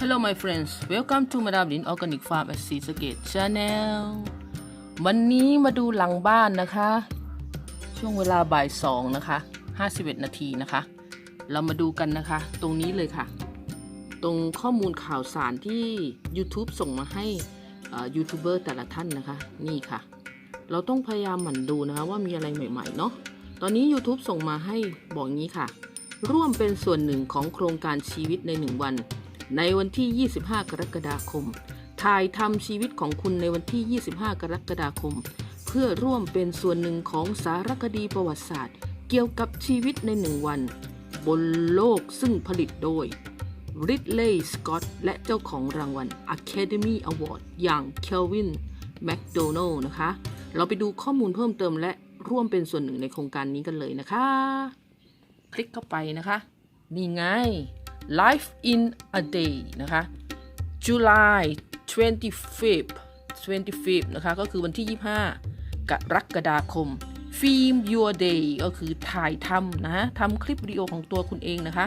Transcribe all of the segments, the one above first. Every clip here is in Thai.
Hello my friends welcome to Madam Lin Organic Farm at Sea State Channel วันนี้มาดูหลังบ้านนะคะ ช่วงเวลาบ่ายสองนะคะ51 นาทีนะคะ เรามาดูกันนะคะ ตรงนี้เลยค่ะ ตรงข้อมูลข่าวสารที่ YouTube ส่งมาให้ยูทูบเบอร์แต่ละท่านนะคะ นี่ค่ะ เราต้องพยายามหมั่นดูนะคะว่ามีอะไรใหม่ๆเนาะตอนนี้ YouTube ส่งมาให้บอกงี้ค่ะ ร่วมเป็นส่วนหนึ่งของโครงการชีวิตในหนึ่งวัน ในวันที่ 25 กรกฎาคม ถ่ายทำชีวิตของคุณในวันที่ 25 กรกฎาคม เพื่อร่วมเป็นส่วนหนึ่งของสารคดีประวัติศาสตร์ เกี่ยวกับชีวิตในหนึ่งวัน บนโลกซึ่งผลิตโดยริดเลย์สกอตและเจ้าของรางวัล Academy Award อย่างเคลวินแมคโดนัลนะคะ เราไปดูข้อมูลเพิ่มเติมและร่วมเป็นส่วนหนึ่งในโครงการนี้กันเลยนะคะ คลิกเข้าไปนะคะ นี่ไง Life in a Day นะคะ July 25 25นะคะ ก็คือวันที่ 25 กรกฎาคม Film Your Day ก็คือถ่ายทำนะฮะทำคลิปวิดีโอของตัวคุณเองนะคะ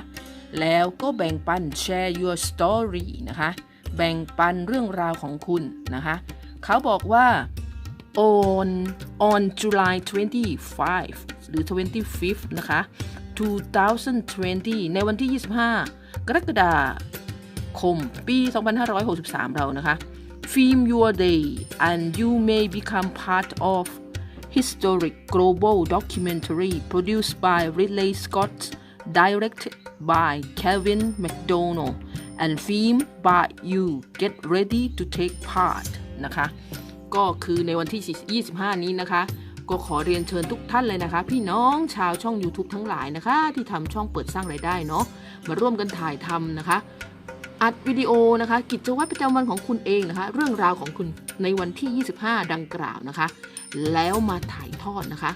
แล้วก็แบ่งปัน Share Your Story นะคะ แบ่งปันเรื่องราวของคุณนะคะ เขาบอกว่า on on July 25 หรือ 25th นะคะ 2020 ในวันที่ 25 กรกฎาคม ปี 2563 เรานะคะ Film Your Day and you may become part of historic global documentary produced by Ridley Scott directed by Kevin McDonald and filmed by you get ready to take part นะคะ ก็คือในวันที่ 25 นี้นะคะ ก็ขอเรียนเชิญทุกท่านเลยนะคะ พี่น้องชาวช่อง YouTube ทั้งหลายนะคะ ที่ทำช่องเปิดสร้างรายได้เนาะมาร่วมกันถ่ายทำนะคะ อัดวิดีโอนะคะ กิจวัตรประจำวันของคุณเองนะคะ เรื่องราวของคุณในวันที่ 25 ดังกล่าวนะคะ แล้วมาถ่ายทอดนะคะ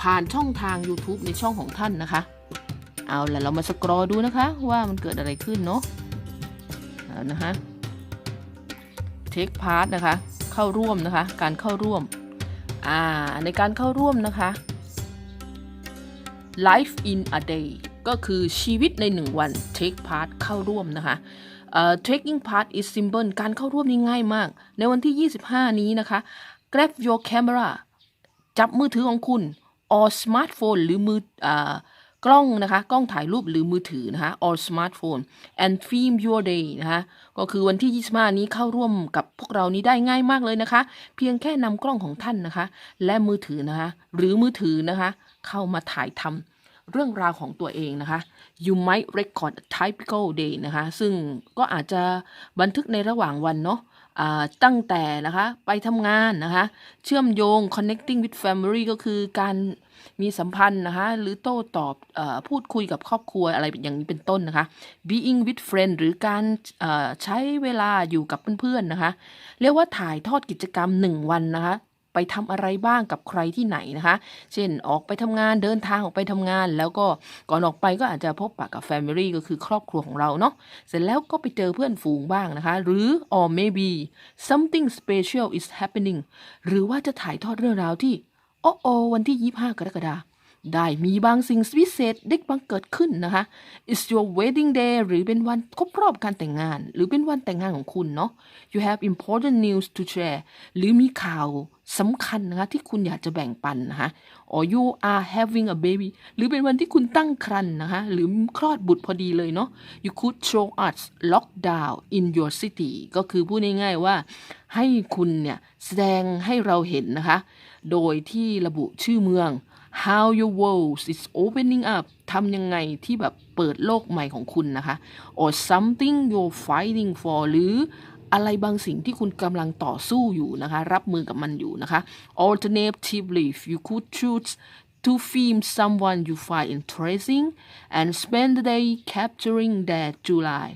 ผ่านช่องทาง YouTube ในช่องของท่านนะคะ เอาละเรามาสกรอดูนะคะ ว่ามันเกิดอะไรขึ้นเนาะนะคะเทคพาร์ทนะคะ เข้าร่วมนะคะ การเข้าร่วมอ่าในการเข้าร่วมนะคะ life in a day ก็คือชีวิตในหนึ่งวัน take part เข้าร่วมนะคะเอ่อ taking part is simple การเข้าร่วมนี่ง่ายมาก ในวันที่ 25 นี้นะคะ grab your camera จับมือถือของคุณ or smartphone หรือมืออา กล้องนะคะ กล้องถ่ายรูปหรือมือถือนะคะ or smartphone and film your day นะคะ ก็คือวันที่ 25 นี้เข้าร่วมกับพวกเรานี้ได้ง่ายมากเลยนะคะ เพียงแค่นำกล้องของท่านนะคะ และมือถือนะคะ หรือมือถือนะคะ เข้ามาถ่ายทำเรื่องราวของตัวเองนะคะ you might record a typical day นะคะ ซึ่งก็อาจจะบันทึกในระหว่างวันเนาะอ่าตั้งแต่นะคะ ไปทำงานนะคะ เชื่อมโยง connecting with family ก็คือการ มีสัมพันธ์นะคะ หรือโต้ตอบอพูดคุยกับครอบครัวอะไรอย่างนี้เป็นต้นนะคะ being with friend หรือการใช้เวลาอยู่กับเพื่อนๆนะคะ เรียกว่าถ่ายทอดกิจกรรม 1 วันนะคะไปทำอะไรบ้างกับใครที่ไหนนะคะ เช่นออกไปทำงานเดินทางออกไปทำงาน แล้วก็ก่อนออกไปก็อาจจะพบปะกับ Family ก็คือครอบครัวของเราเนาะ เสร็จแล้วก็ไปเจอเพื่อนฝูงบ้างนะคะ หรือ or maybe something special is happening หรือว่าจะถ่ายทอดเรื่องราวที่ โอ้โอวันที่ยี่ห้ากรกฎาคม ได้มีบางสิ่งพิเศษได้บังเกิดขึ้นนะคะ It's your wedding day หรือเป็นวันครบรอบการแต่งงาน หรือเป็นวันแต่งงานของคุณเนาะ You have important news to share หรือมีข่าวสำคัญนะคะที่คุณอยากจะแบ่งปันนะคะ or you are having a baby หรือเป็นวันที่คุณตั้งครรภ์นะคะ หรือคลอดบุตรพอดีเลยเนาะ You could show us lockdown in your city ก็คือพูดง่ายๆว่า ให้คุณเนี่ยแสดงให้เราเห็นนะคะ โดยที่ระบุชื่อเมือง how your world is opening up ทำยังไงที่แบบเปิดโลกใหม่ของคุณนะคะ or something you're fighting for หรืออะไรบางสิ่งที่คุณกำลังต่อสู้อยู่นะคะ รับมือกับมันอยู่นะคะ alternatively you could choose to film someone you find interesting and spend the day capturing their July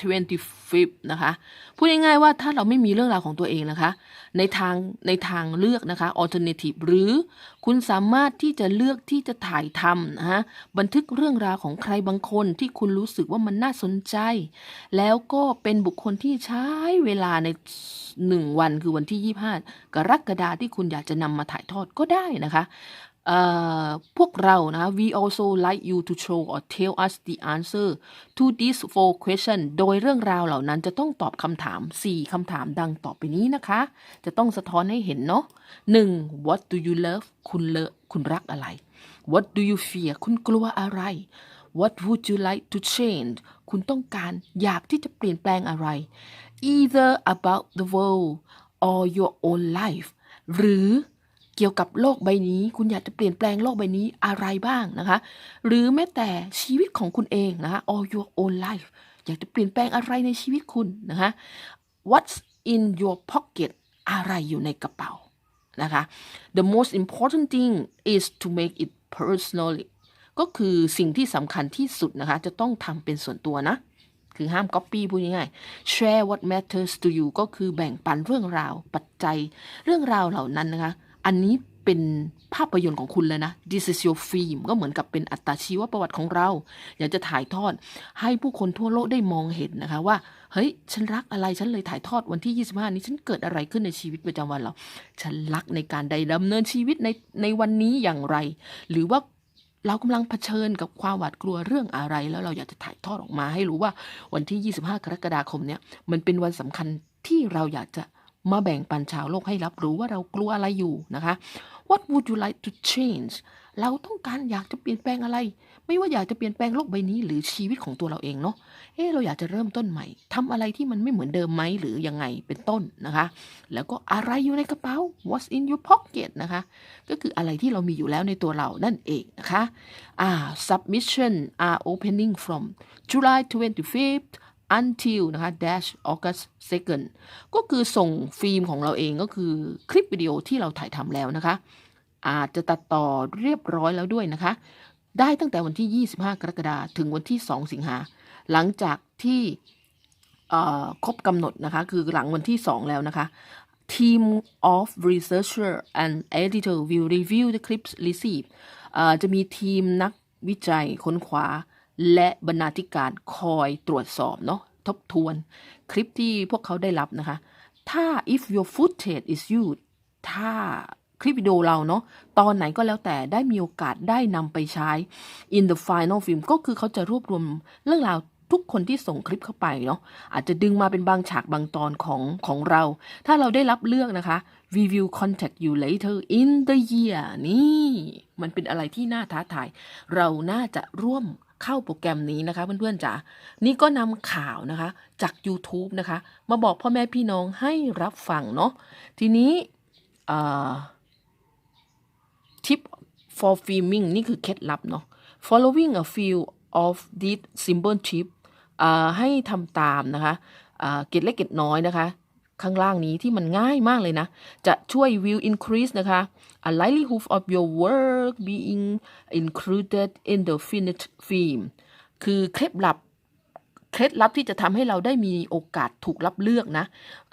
25th นะคะ พูดง่ายๆว่าถ้าเราไม่มีเรื่องราวของตัวเองนะคะ ในทางในทางเลือกนะคะ alternative หรือคุณสามารถที่จะเลือกที่จะถ่ายทำนะฮะบันทึกเรื่องราวของใครบางคนที่คุณรู้สึกว่ามันน่าสนใจ แล้วก็เป็นบุคคลที่ใช้เวลาในหนึ่งวันคือวันที่ 25 กรกฎาที่คุณอยากจะนำมาถ่ายทอดก็ได้นะคะ พวกเรานะ we also like you to show or tell us the answer to these four question โดยเรื่องราวเหล่านั้นจะต้องตอบคำถาม 4คำถามดังต่อไปนี้นะคะ จะต้องสะท้อนให้เห็นเนาะ 1. what do you love คุณเลคุณรักอะไร what do you fear คุณกลัวอะไร what would you like to change คุณต้องการอยากที่จะเปลี่ยนแปลงอะไร either about the world or your own life หรือ เกี่ยวกับโลกใบนี้ คุณอยากจะเปลี่ยนแปลงโลกใบนี้อะไรบ้างนะคะ หรือแม้แต่ชีวิตของคุณเองนะคะ or your own life อยากจะเปลี่ยนแปลงอะไรในชีวิตคุณนะคะ what's in your pocket อะไรอยู่ในกระเป๋านะคะ the most important thing is to make it personally ก็คือสิ่งที่สำคัญที่สุดนะคะ จะต้องทำเป็นส่วนตัวนะ คือห้าม copy พูดง่ายๆ share what matters to you ก็คือแบ่งปันเรื่องราวปัจจัยเรื่องราวเหล่านั้นนะคะ อันนี้เป็นภาพยนตร์ของคุณเลยนะ this is your film ก็เหมือนกับเป็นอัตชีวประวัติของเรา อยากจะถ่ายทอดให้ผู้คนทั่วโลกได้มองเห็นนะคะว่า เฮ้ย ฉันรักอะไร ฉันเลยถ่ายทอดวันที่ 25 นี้ ฉันเกิดอะไรขึ้นในชีวิตประจำวันเรา ฉันรักในการใดดำเนินชีวิตในในวันนี้อย่างไร หรือว่าเรากำลังเผชิญกับความหวาดกลัวเรื่องอะไร แล้วเราอยากจะถ่ายทอดออกมาให้รู้ว่าวันที่ 25 กรกฎาคมเนี่ยมันเป็นวันสำคัญที่เราอยากจะ มาแบ่งปันชาวโลกให้รับรู้ว่าเรากลัวอะไรอยู่นะคะ What would you like to change เราต้องการอยากจะเปลี่ยนแปลงอะไร ไม่ว่าอยากจะเปลี่ยนแปลงโลกใบนี้หรือชีวิตของตัวเราเองเนาะ เอ๊ะเราอยากจะเริ่มต้นใหม่ทำอะไรที่มันไม่เหมือนเดิมไหมหรือยังไงเป็นต้นนะคะ แล้วก็อะไรอยู่ในกระเป๋า What's in your pocket นะคะ ก็คืออะไรที่เรามีอยู่แล้วในตัวเรานั่นเองนะคะ อ่า submission are opening from July 25th until นะคะ dash August 2nd ก็คือส่งฟิล์มของเราเองก็คือคลิปวิดีโอที่เราถ่ายทำแล้วนะคะ อาจจะตัดต่อเรียบร้อยแล้วด้วยนะคะ ได้ตั้งแต่วันที่ 25 กรกฎาคมถึงวันที่ 2 สิงหา หลังจากที่ครบกำหนดนะคะ คือหลังวันที่ 2 แล้วนะคะ Team of researcher and editor will review the clips received จะมีทีมนักวิจัยค้นคว้า และบรรณาธิการคอยตรวจสอบเนาะทบทวนคลิปที่พวกเขาได้รับนะคะ ถ้า if your footage is used ถ้าคลิปวิดีโอเราเนาะตอนไหนก็แล้วแต่ได้มีโอกาสได้นำไปใช้ in the final film ก็คือเขาจะรวบรวมเรื่องราวทุกคนที่ส่งคลิปเข้าไปเนาะอาจจะดึงมาเป็นบางฉากบางตอนของของเรา ถ้าเราได้รับเลือกนะคะ we will contact you later in the year นี่ มันเป็นอะไรที่น่าท้าทาย เราน่าจะร่วม เข้าโปรแกรมนี้นะคะ เพื่อนๆจ๋า นี่ก็นำข่าวนะคะ จาก YouTube นะคะ มาบอกพ่อแม่พี่น้องให้รับฟังเนาะ ทีนี้เอ่อ tip for filming นี่คือเคล็ดลับเนาะ following a few of these simple tips ให้ทำตามนะคะ เกร็ดเล็กเกร็ดน้อยนะคะ ข้างล่างนี้ที่มันง่ายมากเลยนะ จะช่วย will increase นะคะ a likelihood of your work being included in the finished film คือเคล็ดลับเคล็ดลับที่จะทำให้เราได้มีโอกาสถูกรับเลือกนะ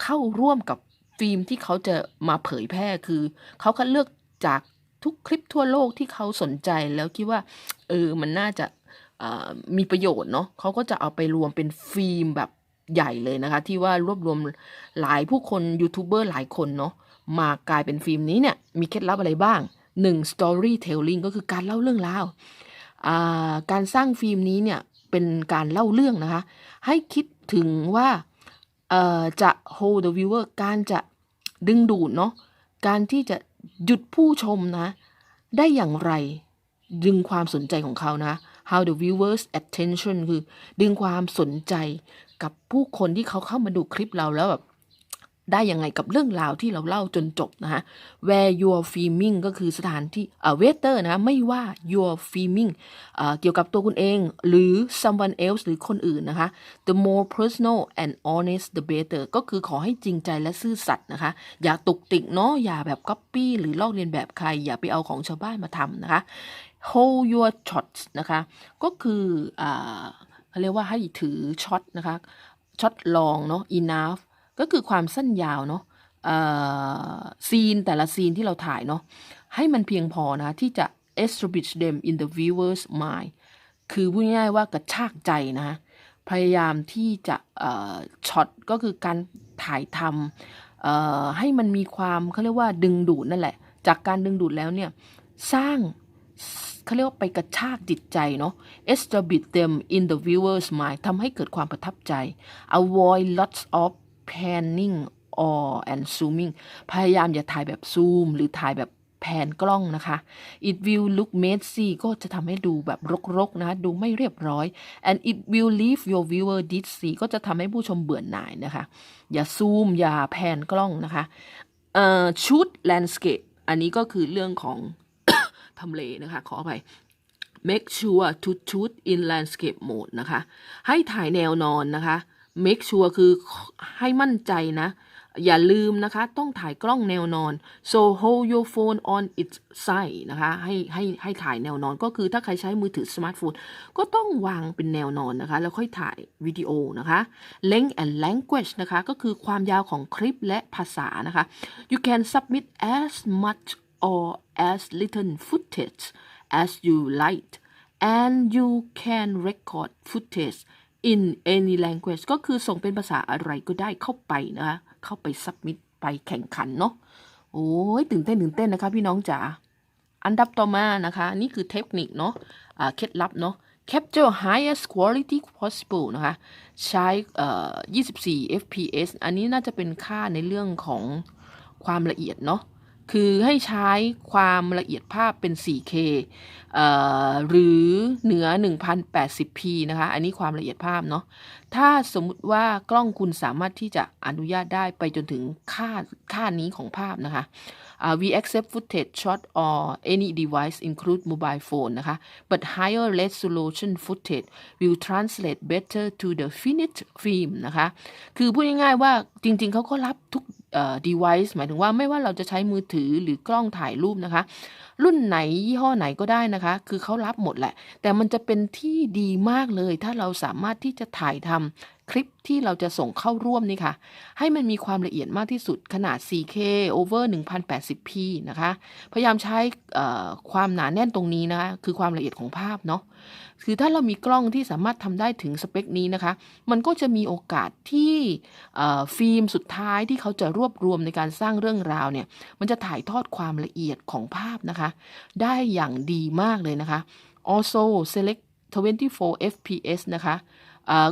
เข้าร่วมกับฟิล์มที่เขาจะมาเผยแพร่คือ เขาคัดเลือกจากทุกคลิปทั่วโลกที่เขาสนใจแล้วคิดว่า เออ มันน่าจะมีประโยชน์เนาะเขาก็จะเอาไปรวมเป็นฟิล์มแบบ ใหญ่เลยนะคะ ที่ว่ารวบรวมหลายผู้คนยูทูบเบอร์หลายคนเนาะมากลายเป็นฟิล์มนี้เนี่ย มีเคล็ดลับอะไรบ้าง 1. storytelling ก็คือการเล่าเรื่องราวาการสร้างฟิล์มนี้เนี่ย เป็นการเล่าเรื่องนะคะ ให้คิดถึงว่าจะ hold the viewer การจะดึงดูดเนาะการที่จะหยุดผู้ชมนะ ได้อย่างไรดึงความสนใจของเขานะ how the viewers attention คือดึงความสนใจ กับผู้คนที่เขาเข้ามาดูคลิปเราแล้วแบบได้ยังไงกับเรื่องราวที่เราเล่าจนจบนะฮะ where you're filming ก็คือสถานที่เอ่อ waiter นะไม่ว่า you're filming เอ่อเกี่ยวกับตัวคุณเอง หรือ someone else หรือคนอื่นนะคะ the more personal and honest the better ก็คือขอให้จริงใจและซื่อสัตย์นะคะ อย่าตุกติกเนาะอย่าแบบ copy หรือลอกเลียนแบบใคร อย่าไปเอาของชาวบ้านมาทำนะคะ hold your shots นะคะ ก็คืออ่า เขาเรียกว่าให้ถือช็อตนะคะช็อตลองเนาะ enough ก็คือความสั้นยาวเนาะซีนแต่ละซีนที่เราถ่ายเนาะให้มันเพียงพอนะที่จะ establish them in the viewer's mind คือพูดง่ายๆว่ากระชากใจนะพยายามที่จะช็อตก็คือการถ่ายทำให้มันมีความเขาเรียกว่าดึงดูดนั่นแหละ จากการดึงดูดแล้วเนี่ย สร้าง เขาเรียกว่าไปกระชากจิตใจเนาะ establish them in the viewer's mind ทำให้เกิดความประทับใจ avoid lots of panning or and zooming พยายามอย่าถ่ายแบบซูม หรือถ่ายแบบแผนกล้องนะคะ it will look messy ก็จะทำให้ดูแบบรกๆนะะดูไม่เรียบร้อย and it will leave your viewer dizzy ก็จะทำให้ผู้ชมเบื่อหน่ายนะคะ อย่าซูม อย่าแผนกล้องนะคะเอ่อ shoot landscape อันนี้ก็คือเรื่องของ ทำเลนะคะ ขออภัย make sure to shoot in landscape mode นะคะ ให้ถ่ายแนวนอนนะคะ make sure คือให้มั่นใจนะ อย่าลืมนะคะ ต้องถ่ายกล้องแนวนอน so hold your phone on its side นะคะ ให้ให้ให้ถ่ายแนวนอน ก็คือถ้าใครใช้มือถือสมาร์ทโฟน ก็ต้องวางเป็นแนวนอนนะคะ แล้วค่อยถ่ายวิดีโอนะคะ length and language นะคะ ก็คือความยาวของคลิปและภาษานะคะ you can submit as much or as little footage as you like and you can record footage in any language ก็คือส่งเป็นภาษาอะไรก็ได้เข้าไปนะคะเข้าไป submit ไปแข่งขันเนาะโอ้ยตื่นเต้นตื่นเต้นนะคะพี่น้องจ๋าอันดับต่อมานะคะ นี่คือเทคนิคเนาะอ่าเคล็ดลับเนาะ capture highest quality possible นะคะ ใช้ 24 fps อันนี้น่าจะเป็นค่าในเรื่องของความละเอียดเนาะ คือให้ใช้ความละเอียดภาพเป็น 4K หรือเหนือ 1080p นะคะ อันนี้ความละเอียดภาพเนาะ ถ้าสมมุติว่ากล้องคุณสามารถที่จะอนุญาตได้ไปจนถึงค่าค่านี้ของภาพนะคะ uh, we accept footage shot or any device include mobile phone นะคะ but higher resolution footage will translate better to the finished film นะคะ คือพูดง่ายๆว่าจริงๆเขาก็รับทุกเอ่อ device หมายถึงว่าไม่ว่าเราจะใช้มือถือหรือกล้องถ่ายรูปนะคะรุ่นไหนยี่ห้อไหนก็ได้นะคะ คือเขารับหมดแหละ แต่มันจะเป็นที่ดีมากเลย ถ้าเราสามารถที่จะถ่ายทำคลิปที่เราจะส่งเข้าร่วมนี่ค่ะ ให้มันมีความละเอียดมากที่สุดขนาด 4K over 1080p นะคะ พยายามใช้ความหนาแน่นตรงนี้นะคะ คือความละเอียดของภาพเนาะคือถ้าเรามีกล้องที่สามารถทำได้ถึงสเปคนี้นะคะ มันก็จะมีโอกาสที่ฟิล์มสุดท้ายที่เขาจะรวบรวมในการสร้างเรื่องราวเนี่ย มันจะถ่ายทอดความละเอียดของภาพนะคะ ได้อย่างดีมากเลยนะคะ also select 24 fps นะคะ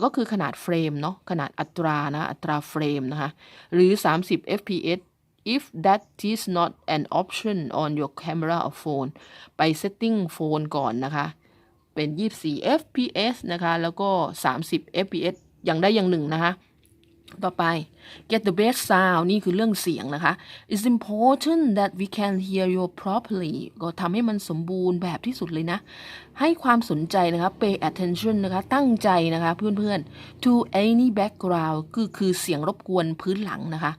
ก็คือขนาดเฟรมเนาะขนาดอัตรานะอัตราเฟรมนะคะหรือ 30 fps if that is not an option on your camera or phone ไป setting โฟนก่อนนะคะ เป็น 24 fps นะคะ แล้วก็ 30 fps อย่างได้อย่างหนึ่งนะคะ ต่อไป get the best sound นี่คือเรื่องเสียงนะคะ it's important that we can hear you properly ก็ทำให้มันสมบูรณ์แบบที่สุดเลยนะ ให้ความสนใจนะคะ pay attention นะคะ ตั้งใจนะคะเพื่อนๆ to any background คือคือเสียงรบกวนพื้นหลังนะคะ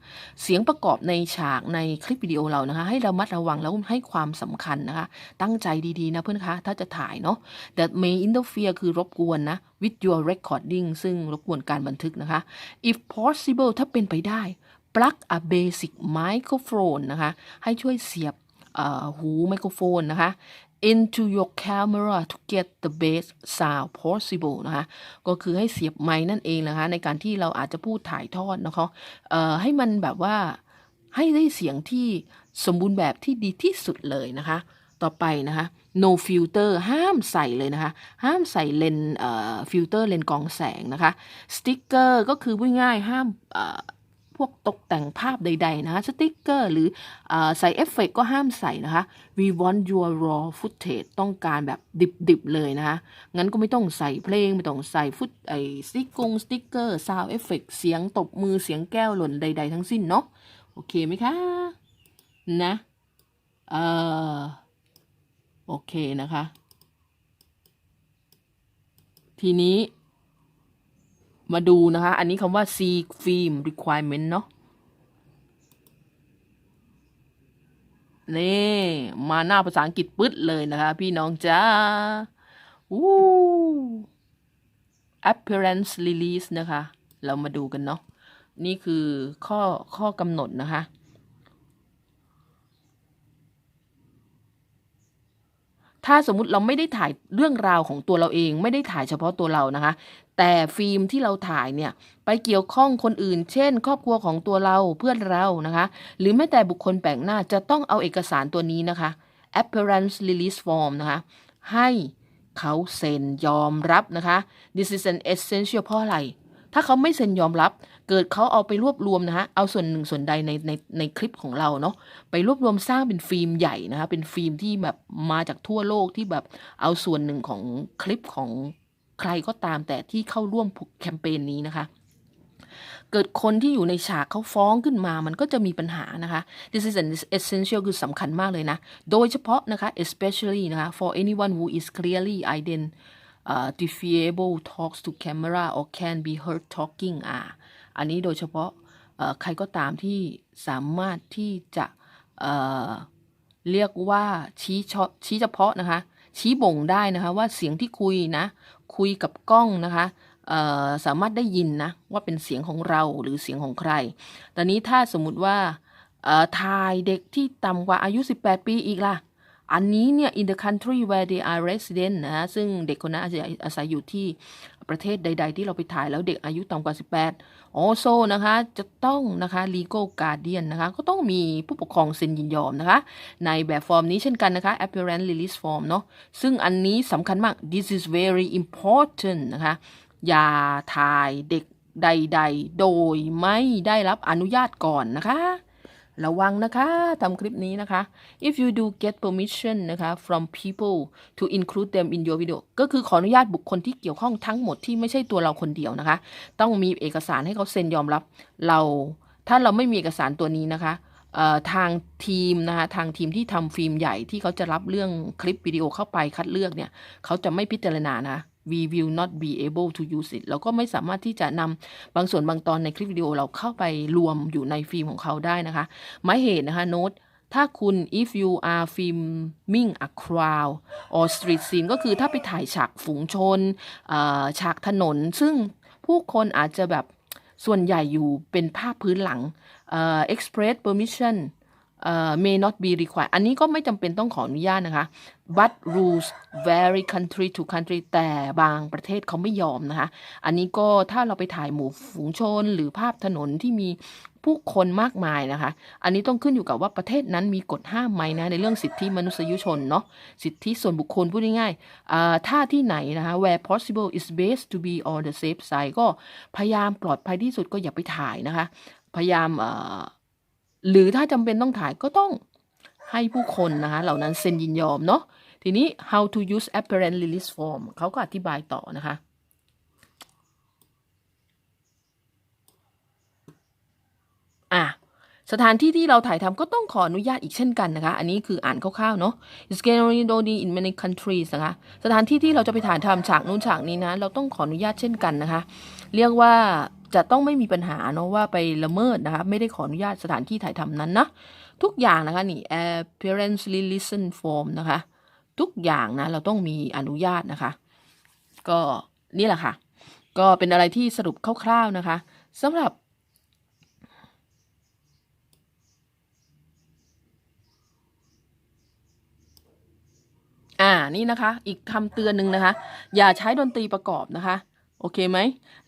เสียงประกอบในฉากในคลิปวิดีโอเรานะคะ ให้ระมัดระวังแล้วให้ความสำคัญนะคะ ตั้งใจดีๆนะเพื่อนคะถ้าจะถ่ายเนาะ that may interfere คือรบกวนนะ with your recording ซึ่งรบกวนการบันทึกนะคะ if possible ถ้าเป็นไปได้ plug a basic microphone นะคะ ให้ช่วยเสียบหูไมโครโฟนนะคะ into your camera to get the best sound possible นะคะ ก็คือให้เสียบไม้นั่นเองนะคะ ในการที่เราอาจจะพูดถ่ายทอดนะคะเอ่อให้มันแบบว่าให้ได้เสียงที่สมบูรณ์แบบที่ดีที่สุดเลยนะคะ ต่อไปนะคะ no filter ห้ามใส่เลยนะคะ ห้ามใส่เลนเอ่อฟิลเตอร์เลนกองแสงนะคะสติ๊กเกอร์ก็คือพูดง่ายๆห้ามเอ่อพวกตกแต่งภาพใด ๆ นะคะสติ๊กเกอร์หรือเออใส่เอฟเฟกก็ห้ามใส่นะคะ we want your raw footage ต้องการแบบดิบ ๆ เลยนะคะ งั้นก็ไม่ต้องใส่เพลง ไม่ต้องใส่ฟุตไอสติ๊กกงสติ๊กเกอร์ซาวเอฟเฟกเสียงตบมือเสียงแก้วหล่นใด ๆ ทั้งสิ้นเนาะโอเคไหมคะ นะ เออ โอเคนะคะ ทีนี้ มาดูนะคะ อันนี้คำว่า C film requirement เนาะนี่ มาหน้าภาษาอังกฤษปึ๊ดเลยนะคะ พี่น้องจ้าอู้ appearance release นะคะ เรามาดูกันเนาะ นี่คือข้อข้อกำหนดนะคะ ถ้าสมมุติเราไม่ได้ถ่ายเรื่องราวของตัวเราเอง ไม่ได้ถ่ายเฉพาะตัวเรานะคะ แต่ฟิล์มที่เราถ่ายเนี่ยไปเกี่ยวข้องคนอื่น เช่น ครอบครัวของตัวเราเพื่อนเรานะคะ หรือแม้แต่บุคคลแปลกหน้าจะต้องเอาเอกสารตัวนี้นะคะ appearance release form นะคะ ให้เขาเซ็นยอมรับนะคะ this is an essential เพราะอะไร ถ้าเขาไม่เซ็นยอมรับ เกิดเขาเอาไปรวบรวมนะคะเอาส่วนหนึ่งส่วนใดในในในคลิปของเราเนาะไปรวบรวมสร้างเป็นฟิล์มใหญ่นะคะเป็นฟิล์มที่แบบมาจากทั่วโลกที่แบบเอาส่วนหนึ่งของคลิปของใครก็ตามแต่ที่เข้าร่วมแคมเปญนี้นะคะเกิดคนที่อยู่ในฉากเขาฟ้องขึ้นมา มันก็จะมีปัญหานะคะ this is an essential คือสำคัญมากเลยนะ โดยเฉพาะนะคะ especially นะคะ for anyone who is clearly identifiable talks to camera or can be heard talking อ่า อันนี้โดยเฉพาะใครก็ตามที่สามารถที่จะเเรียกว่าชี้เฉาะชี้เฉพาะนะคะ ชี้บ่งได้นะคะว่าเสียงที่คุยนะ คุยกับกล้องนะคะสามารถได้ยินนะว่าเป็นเสียงของเราหรือเสียงของใคร ตอนนี้ถ้าสมมุติว่าถ่ายเด็กที่ต่ำกว่าอายุ 18 ปีอีกล่ะ อันนี้เนี่ย in the country where they are resident นะซึ่งเด็กคนนั้นอาจจะอาศัยอยู่ที่ประเทศใด ๆ ที่เราไปถ่ายแล้วเด็กอายุต่ำกว่า 18 also นะคะ จะต้องนะคะ legal guardian นะคะ ก็ต้องมีผู้ปกครองเซ็นยินยอมนะคะ ในแบบฟอร์มนี้เช่นกันนะคะ apparent release form เนาะซึ่งอันนี้สำคัญมาก this is very important นะคะ อย่าถ่ายเด็กใด ๆ โดยไม่ได้รับอนุญาตก่อนนะคะ ระวังนะคะทำคลิปนี้นะคะ if you do get permission นะคะ from people to include them in your video ก็คือขออนุญาตบุคคลที่เกี่ยวข้องทั้งหมดที่ไม่ใช่ตัวเราคนเดียวนะคะ ต้องมีเอกสารให้เขาเซ็นยอมรับ เราถ้าเราไม่มีเอกสารตัวนี้นะคะทางทีมนะคะทางทีมที่ทำฟิล์มใหญ่ที่เขาจะรับเรื่องคลิปวิดีโอเข้าไปคัดเลือกเนี่ยเขาจะไม่พิจารณานะ we will not be able to use it เราก็ไม่สามารถที่จะนำบางส่วนบางตอนในคลิปวิดีโอเราเข้าไปรวมอยู่ในฟิล์มของเขาได้นะคะ หมายเหตุนะคะโน้ตถ้าคุณ if you are filming a crowd or street scene ก็คือถ้าไปถ่ายฉากฝูงชนฉากถนน ซึ่งผู้คนอาจจะแบบส่วนใหญ่อยู่เป็นภาพพื้นหลัง express permission may not be required อันนี้ก็ไม่จำเป็นต้องขออนุญาตนะคะ but rules vary country to country แต่บางประเทศเขาไม่ยอมนะคะ อันนี้ก็ถ้าเราไปถ่ายหมู่ฝูงชน หรือภาพถนนที่มีผู้คนมากมายนะคะ อันนี้ต้องขึ้นอยู่กับว่าประเทศนั้นมีกฎห้ามไหมนะ ในเรื่องสิทธิมนุษยชนเนาะ สิทธิส่วนบุคคลพูดง่ายๆถ้าที่ไหนนะคะ where possible is best to be on the safe side ก็พยายามปลอดภัยที่สุดก็อย่าไปถ่ายนะคะ พยายาม หรือถ้าจำเป็นต้องถ่ายก็ต้องให้ผู้คนนะคะเหล่านั้นเซ็นยินยอมเนาะทีนี้ how to use apparent release form เขาก็อธิบายต่อนะคะอะสถานที่ที่เราถ่ายทำก็ต้องขออนุญาตอีกเช่นกันนะคะ อันนี้คืออ่านคร่าวๆเนาะ It's generally known in many countries นะคะ สถานที่ที่เราจะไปถ่ายทำฉากนู้นฉากนี้นะ เราต้องขออนุญาตเช่นกันนะคะ เรียกว่า จะต้องไม่มีปัญหาเนาะว่าไปละเมิดนะคะไม่ได้ขออนุญาตสถานที่ถ่ายทำนั้นนะ ทุกอย่างนะคะนี่ appearance release form นะคะ ทุกอย่างนะเราต้องมีอนุญาตนะคะ ก็นี่แหละค่ะ ก็เป็นอะไรที่สรุปคร่าวๆนะคะสำหรับอ่านี่นะคะ อีกคำเตือนหนึ่งนะคะ อย่าใช้ดนตรีประกอบนะคะ โอเคไหม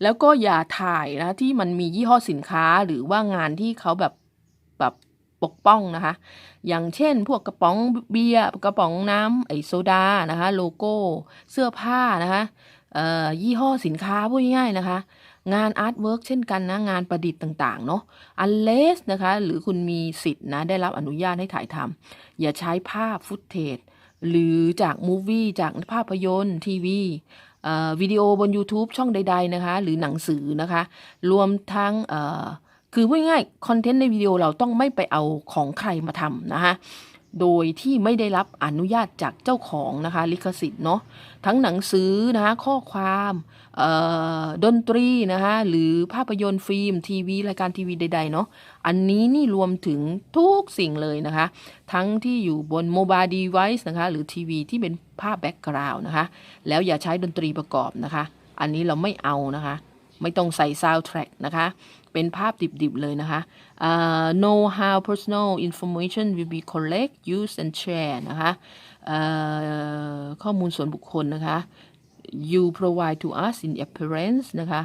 แล้วก็อย่าถ่ายนะที่มันมียี่ห้อสินค้าหรือว่างานที่เขาแบบแบบปกป้องนะคะ อย่างเช่น พวกกระป๋องเบียร์กระป๋องน้ำไอโซดานะคะโลโก้เสื้อผ้านะคะยี่ห้อสินค้าพูดง่ายๆนะคะ งานอาร์ตเวิร์กเช่นกันนะ งานประดิษฐ์ต่าง ๆ เนาะ unless นะคะ หรือคุณมีสิทธิ์นะ ได้รับอนุญาตให้ถ่ายทำอย่าใช้ภาพฟุตเทจหรือจากมูฟวี่จากภาพยนตร์ทีวี วิดีโอบน YouTube ช่องใด ๆ นะคะ หรือหนังสือนะคะ รวมทั้งคือพูดง่ายๆคอนเทนต์ในวิดีโอเราต้องไม่ไปเอาของใครมาทำนะคะ โดยที่ไม่ได้รับอนุญาตจากเจ้าของนะคะ ลิขสิทธิ์เนาะทั้งหนังสือนะคะข้อความดนตรีนะคะหรือภาพยนตร์ฟิล์มทีวีรายการทีวีใดๆเนาะอันนี้นี่รวมถึงทุกสิ่งเลยนะคะ ทั้งที่อยู่บนโมบาย e ี i c e นะคะหรือทีวีที่เป็นภาพแบ็กกราวน์นะคะ แล้วอย่าใช้ดนตรีประกอบนะคะ อันนี้เราไม่เอานะคะ ไม่ต้องใส่ soundtrack นะคะ เป็นภาพดิบๆเลยนะคะ uh, know how personal information will be collect use and share นะคะเอ่อข้อมูลส่วนบุคคลนะคะ you provide to us in appearance นะคะ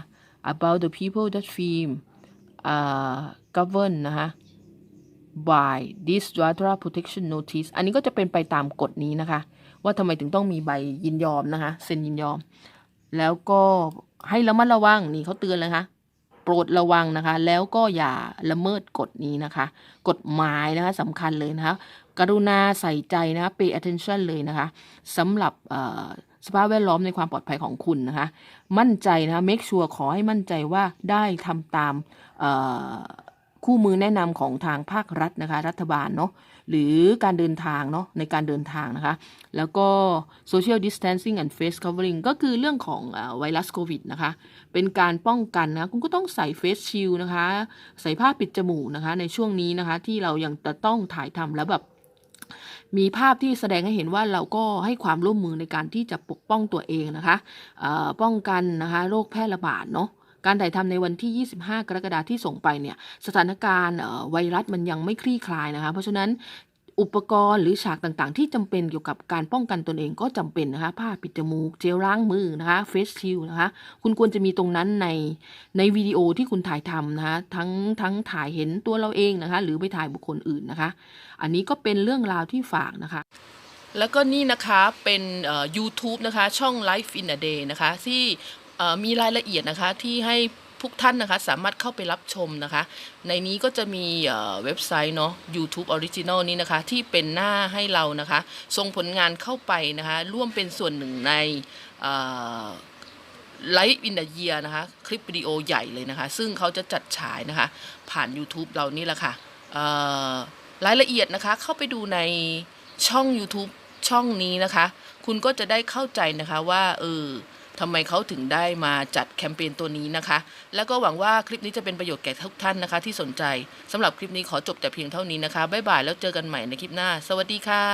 about the people that film uh, govern นะคะ by this data protection notice อันนี้ก็จะเป็นไปตามกฎนี้นะคะ ว่าทำไมถึงต้องมีใบยินยอมนะคะ เซ็นยินยอม แล้วก็ให้ระมัดระวังนี่เขาเตือนเลยนะคะ ปรดระวังนะคะ แล้วก็อย่าละเมิดกฎนี้นะคะ กฎหมายนะคะสำคัญเลยนะคะ กรุณาใส่ใจนะะ pay attention เลยนะคะสำหรับสภาพแวดล้อมในความปลอดภัยของคุณนะคะ มั่นใจนะะ make sure ขอให้มั่นใจว่าได้ทำตามคู่มือแนะนำของทางภาครัฐนะคะ รัฐบาลเนาะ หรือการเดินทางเนาะในการเดินทางนะคะ แล้วก็ social distancing and face covering ก็คือเรื่องของอไวรัสโควิดนะคะ เป็นการป้องกันนะคุณก็ต้องใส่เฟสชิลนะคะ ใส่ผ้าปิดจมูกนะคะ ในช่วงนี้นะคะ ที่เรายังจะต้องถ่ายทำแล้วแบบมีภาพที่แสดงให้เห็นว่าเราก็ให้ความร่วมมือในการที่จะปกป้องตัวเองนะคะ ป้องกันนะคะโรคแพร่ระบาดเนาะ การถ่ายทำในวันที่ 25 กรกฎาคมที่ส่งไปเนี่ยสถานการณ์ไวรัสมันยังไม่คลี่คลายนะคะเพราะฉะนั้นอุปกรณ์หรือฉากต่างๆ ที่จำเป็นเกี่ยวกับการป้องกันตนเองก็จำเป็นนะคะผ้าปิดจมูก เจลล้างมือนะคะเฟสชิลนะคะคุณควรจะมีตรงนั้นในในวิดีโอที่คุณถ่ายทำนะคะทั้งทั้งถ่ายเห็นตัวเราเองนะคะหรือไปถ่ายบุคคลอื่นนะคะ อันนี้ก็เป็นเรื่องราวที่ฝากนะคะ แล้วก็นี่นะคะเป็น YouTube นะคะช่อง Life in a Day นะคะที่ มีรายละเอียดนะคะที่ให้พวกท่านนะคะสามารถเข้าไปรับชมนะคะ ในนี้ก็จะมีเว็บไซต์เนาะ YouTube Original นี้นะคะ ที่เป็นหน้าให้เรานะคะส่งผลงานเข้าไปนะคะ ร่วมเป็นส่วนหนึ่งในไลฟ์อินเดียนะคะ คลิปวิดีโอใหญ่เลยนะคะ ซึ่งเขาจะจัดฉายนะคะ ผ่าน YouTube เรานี่แหละค่ะเอ่อรายละเอียดนะคะเข้าไปดูในช่อง YouTube ช่องนี้นะคะ คุณก็จะได้เข้าใจนะคะว่าเออ ทำไมเขาถึงได้มาจัดแคมเปญตัวนี้นะคะ แล้วก็หวังว่าคลิปนี้จะเป็นประโยชน์แก่ทุกท่านนะคะ ที่สนใจสำหรับคลิปนี้ขอจบแต่เพียงเท่านี้นะคะบ๊ายบายแล้วเจอกันใหม่ในคลิปหน้า สวัสดีค่ะ